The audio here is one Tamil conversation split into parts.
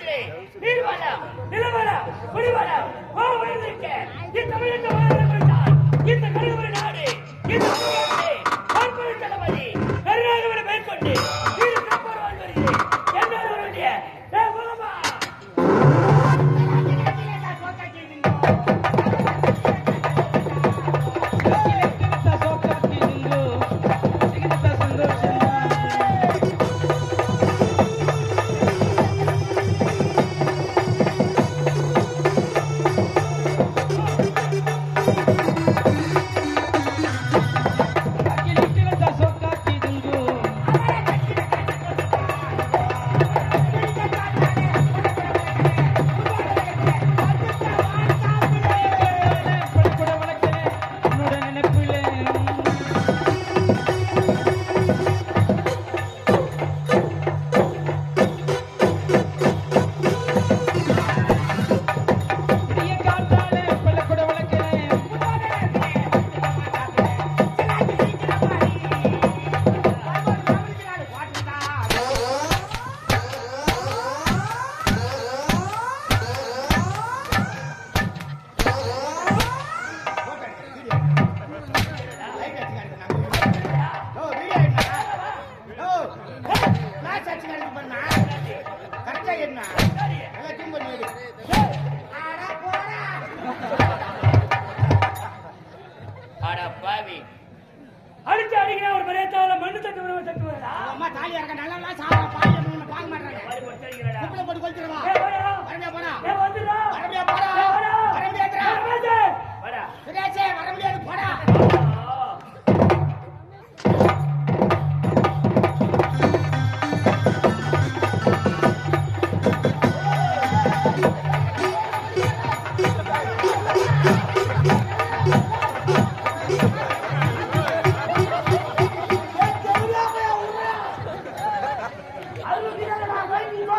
தமிழகத்திலே நீர்வளம் நிலவளம் குடிவளம் வாழ்ந்திருக்க இத்தமிழக வாழ்ந்தால் இந்த கருவறை நாடு. இந்த பாவி. அடிச்சு அடிக்கிறேன் ஒரு பெரிய தாவல மண்ணு தட்டு விடுவ தட்டு வரடா பாடி போட்டு அடிக்கிறடா ஏ வாடா ஏ வந்துடா ஏ வாடா வாடா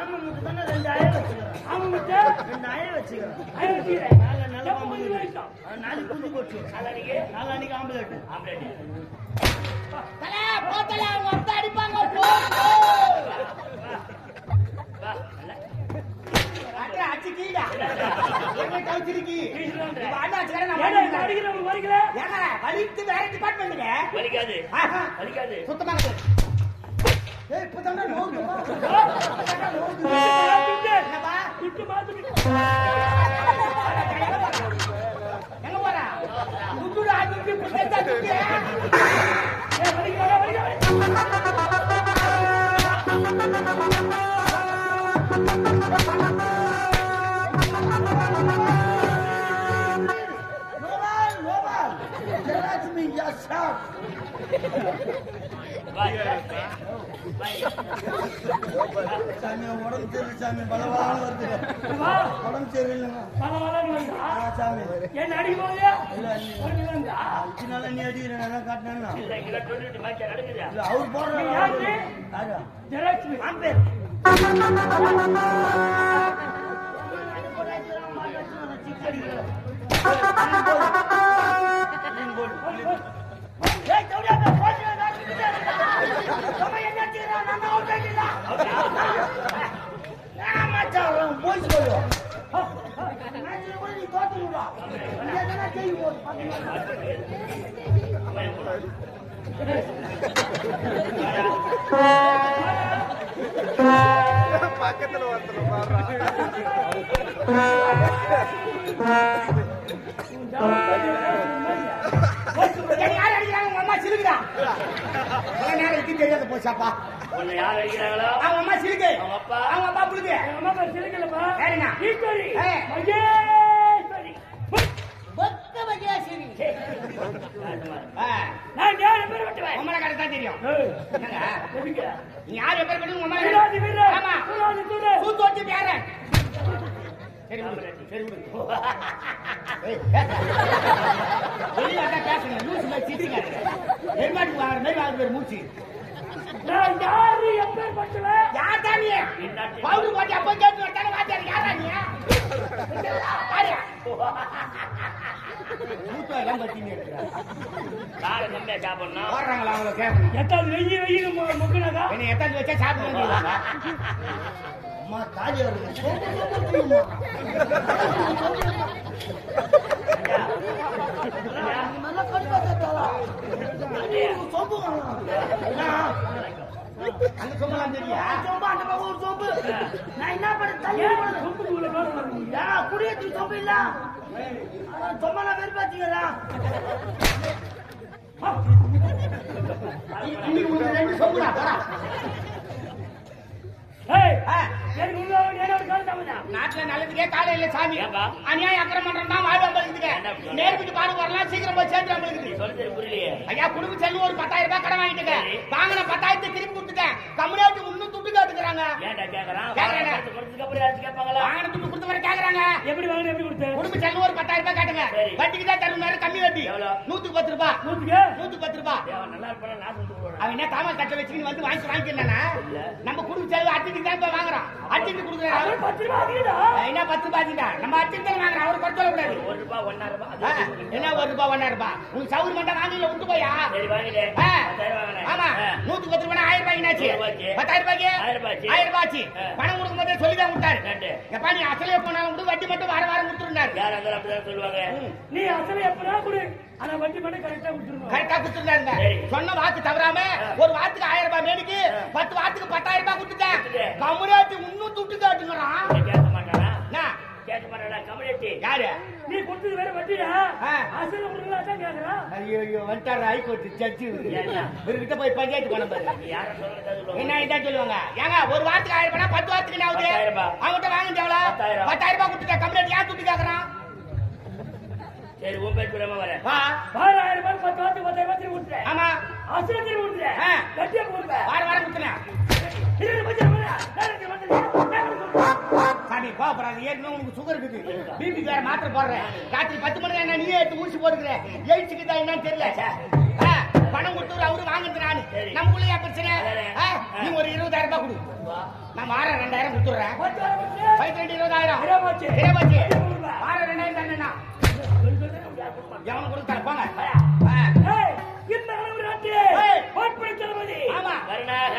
ரெண்டு அயல் வச்சுக்கிறேன் குஞ்சு போச்சு நாளைக்கு வலிக்கு வேற டிபார்ட்மெண்ட்டுங்க வலிக்காது. வலிக்காது சுத்தமா இருக்கு. ஏய், இப்பதான்டா நோவுது. என்னப்பா? எங்க போற? முதுகுல அடிச்சு இப்ப செத்தா சுத்தி. நோவால், Shut up! சாமி உடம்பு பலவான வருது? உடம்பு என்ன நீ இல்ல அவர் யாரு? யாரு? ஜெயலட்சுமி ஆம்பேர். ஏய், தவிடா, அந்த போட்டியில நான் நின்னுட்டேன். அவன் என்ன செய்றான்? நான் தான் out ஆயிட்டேன்டா. நான் மச்சான், அவன் போய் சொல்லு. மேட்ச்ல கூட நீ தோத்துடுவா. நீ எதனா செய்ய போது, பாத்துக்கலாம். பக்கத்துல ஒருத்தர் அம்மா? இவ்வளவு நேரம் இதுக்கு தெரியாத போச்சாப்பா. உன்னை யார் அடிக்கிறாங்களோ அவங்க அம்மா சிரிக்கு. அவங்க அப்பா? அவங்க அப்பா. எங்க அம்மா பேர் சிரிக்கலப்பா. ஈஸ்வரி. ஏ. நான் யார் பேர் வெட்டுவேன் உம்மலை கடை தான் தெரியும்? நீ யார் கட்டு உம்மலை வீராதி வீரர், ஆமா. சூத்து வச்சு பேர சரி சரி பேசுங்க. லூசு மாதிரி சிரிச்சுங்க எருமாட்டுக்கு வாங்குற மாதிரி வாங்குற பேர் மூச்சு. நான் யாரு எப்பேர் பட்டுவேன் யார் தான் நீ? பவுடர் போட்டு அப்போ கேட்டு வரத்தானே வாத்தியார் யாரா நீ? யாரு பத்தின்னு இருக்கிறா காலை கம்மியா சாப்பிடணும் போடுறாங்களா அவங்கள கேட்கணும் எட்டாவது வெய்ய வெய்ய முக்கினாக்கா என்ன? எத்தாந்து வச்சா சாப்பிட வேண்டியது அம்மா தாலி வருது சோப்பு அந்த சொல்லாம் தெரியா சோப்பு அந்த பக்கம் ஒரு சோப்பு நான் என்ன பண்ண தள்ளி குடியேற்று இல்ல. இன்னைக்கு ரெண்டு சொம்புடா நாட்டுல நல்லதுக்கே காலம் இல்ல சாமி. ஏன்பா? அநியாயம் அக்கிரம் என்ன இருக்குது சொல்ற? நேருக்கு பாடு வரலாம் சீக்கிரம் போய் சேர்த்து நம்மளுக்கு ஐயா குடும்ப செல்வம் ஒரு பத்தாயிரம் ரூபாய் கடன் வாங்கிட்டுங்க வாங்கின பத்தாயிரத்தை திருப்பி கொடுத்துட்டேன். கம்யூனிட்டி இன்னும் துட்டு கேட்டுக்கிறாங்க. கொடுத்ததுக்கு அப்புறம் யாராச்சும் கேட்பாங்களா? கொடுத்த வரை கேக்குறாங்க. எப்படி வாங்கின எப்படி கொடுத்த? குடும்ப செல்வம் ஒரு பத்தாயிரம் ரூபாய் கேட்டுங்க. வட்டிக்கு தான் கம்மி வட்டி? நூத்துக்கு பத்து ரூபாய். நூத்துக்கு? நூத்துக்கு பத்து ரூபாய். நல்லா இருப்பானா? நான் சொல்லிட்டு போறேன் அவன் என்ன தாமல் கட்ட வச்சுக்கின்னு வந்து வாங்கி வாங்கிக்கிறானா இல்ல. நம்ம குடும்ப செலவு தான் போய் வாங்குறான். அட்டிக்கு கொடுக்குறாரு பத்து ரூபா ஆகிடா என்ன பத்து ரூபாய்க்குடா நம்ம அட்டிக்கு தான் வாங்குறோம் அவரு குறைச்சு சொல்லக்கூடாது ஒரு ரூபாய் ஒன்னா ரூபாய் என்ன ஒரு ரூபாய் ஒன்னா ரூபாய்? உனக்கு சவுர் வாங்கல விட்டு போயா? வாங்கினேன். ஆமா. நூத்துக்கு பத்து ரூபாய் ஆயிரம் ரூபாய் என்னாச்சு. பத்தாயிரம் ரூபாய்க்கு? ஆயிரம் ரூபாய் ஆச்சு. பணம் போதே சொல்லி தான் விட்டாரு. எப்பா நீ அசலே போனாலும் கூட வட்டி மட்டும் வார வாரம் கொடுத்துருந்தாரு யாரா இருந்தாலும் அப்படிதான் சொல்லுவாங்க. நீ அசல எப்படா கொடு ஆனா வட்டி மட்டும் கரெக்டா கொடுத்துருணும் கரெக்டா கொடுத்துருந்தாருங்க. சொன்ன வாக்கு தவறாம. ஒரு வாரத்துக்கு ஆயிரம் ரூபாய் மேடிக்கு. பத்து வாரத்துக்கு பத்தாயிரம் ரூபாய் கொடுத்துட்டேன். கம்யூனிட்டி இன்னும் துட்டு காட்டுங்கிறான் கேட்க கமலேட்டி யாரு? நீ கொடுத்தது வேற வட்டியா. அசல கொடுக்கலாம் தான் கேக்குறான் ஐயோ ஐயோ வந்துட்டாரு ஹைகோர்ட் ஜட்ஜி? இவர்கிட்ட போய் பஞ்சாயத்து பண்ண பாரு. நீ யார சொல்லுங்க என்ன இதான் சொல்லுவாங்க? ஏங்க ஒரு வாரத்துக்கு ஆயிரம் ரூபாய் பத்து வாரத்துக்கு ரூபாய். அவங்ககிட்ட வாங்க எவ்வளவு பத்தாயிரம். ரூபாய் கொடுத்துட்டா கம்யூனிட்டி ஏன் துட்டு கேக்குறான்? சரி உன் பேர் சொல்லாம வரேன் வா. ஆறாயிரம் ரூபாய் பத்து வாரத்துக்கு பத்தாயிரம் ரூபாய் திரும்பி கொடுத்துறேன் ஆமா. அசல திரும்பி கொடுத்துறேன் ஆ. வட்டியா கொடுப்பேன். வார வாரம் பட்சம் நேரத்துக்கு சாமி கோபப்படாது ஏற்கனவே உனக்கு சுகர் இருக்குது? பிபி வேற மாத்திரை போடுறேன். ராத்திரி பத்து மணிக்கு என்ன நீயே எடுத்து ஊசி போட்டுக்கிறேன் எயிட்ஸுக்கு தான் என்னன்னு தெரியல. பணம் கொடுத்து அவரு வாங்குறது நானு. நமக்குள்ள ஏன் பிரச்சனை? நீ ஒரு இருபதாயிரம் ரூபாய் கொடு. நான் வாரம் ரெண்டாயிரம் கொடுத்துடுறேன். பத்து கொடுத்து ரெண்டு இருபதாயிரம். இருபதாச்சு. இருபதாச்சு இருபது. வாரம் ரெண்டாயிரம் தானேண்ணா எவனுக்கு கொடுத்தாரு போங்க. ஆ. ஏய், இந்த அளவு நாட்டு ஆமா. கருணாக